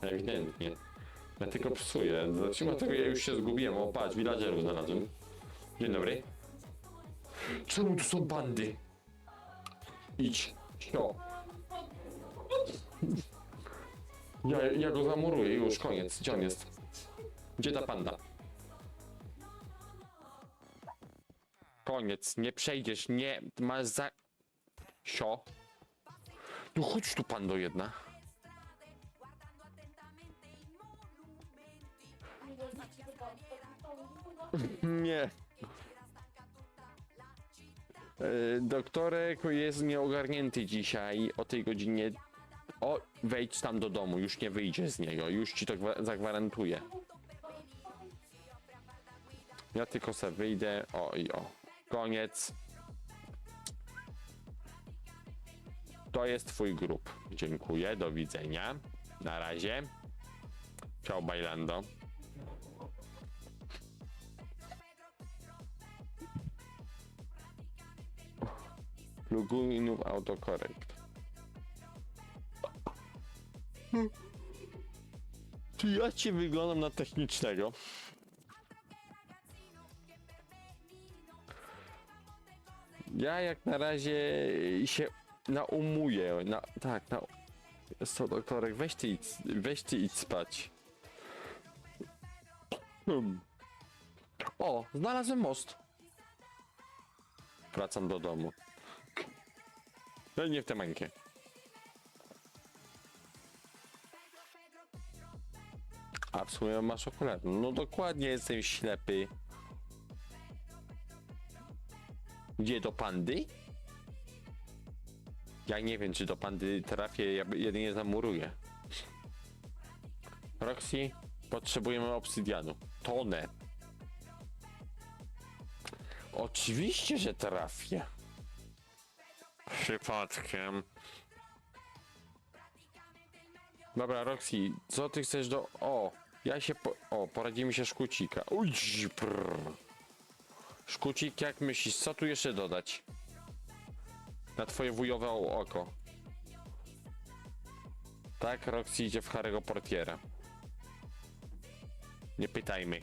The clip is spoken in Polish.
Ewidentnie. Ja tylko psuję. Zacznijmy od tego, ja już się zgubiłem. O, patrz, villagerów znalazłem. Dzień dobry. Czemu tu są bandy? Idź. Sio. Ja, ja go zamuruję, już, koniec. Gdzie on jest? Gdzie ta panda? Koniec, nie przejdziesz, nie, masz za... Sio. No chodź tu, pando jedna. Nie. E, Doktorek jest nieogarnięty dzisiaj o tej godzinie. O, wejdź tam do domu, już nie wyjdzie z niego, już ci to gwa- zagwarantuję. Ja tylko se wyjdę, o i o. Koniec. To jest twój grup. Dziękuję, do widzenia. Na razie. Ciao, bailando. Pluginów autocorrect. Czy ja ci wyglądam na technicznego? Ja jak na razie się naumuję. Na, tak, na. Co doktorek, weź ty idź, weź ty idź spać. Hmm. O, znalazłem most. Wracam do domu. No i nie w tę mańkę. A w sumie masz okulary. No dokładnie jestem ślepy. Gdzie do pandy? Ja nie wiem, czy do pandy trafię, ja jedynie zamuruję. Roxy, potrzebujemy obsydianu. Tonę. Oczywiście, że trafię. Przypadkiem. Dobra, Roxy, co ty chcesz do... O, ja się po... O, poradzimy się szkucika. Uj, prr. Szkucik, jak myślisz, co tu jeszcze dodać? Na twoje wujowe oko. Tak, Roxy idzie w Harry'ego Portiera. Nie pytajmy.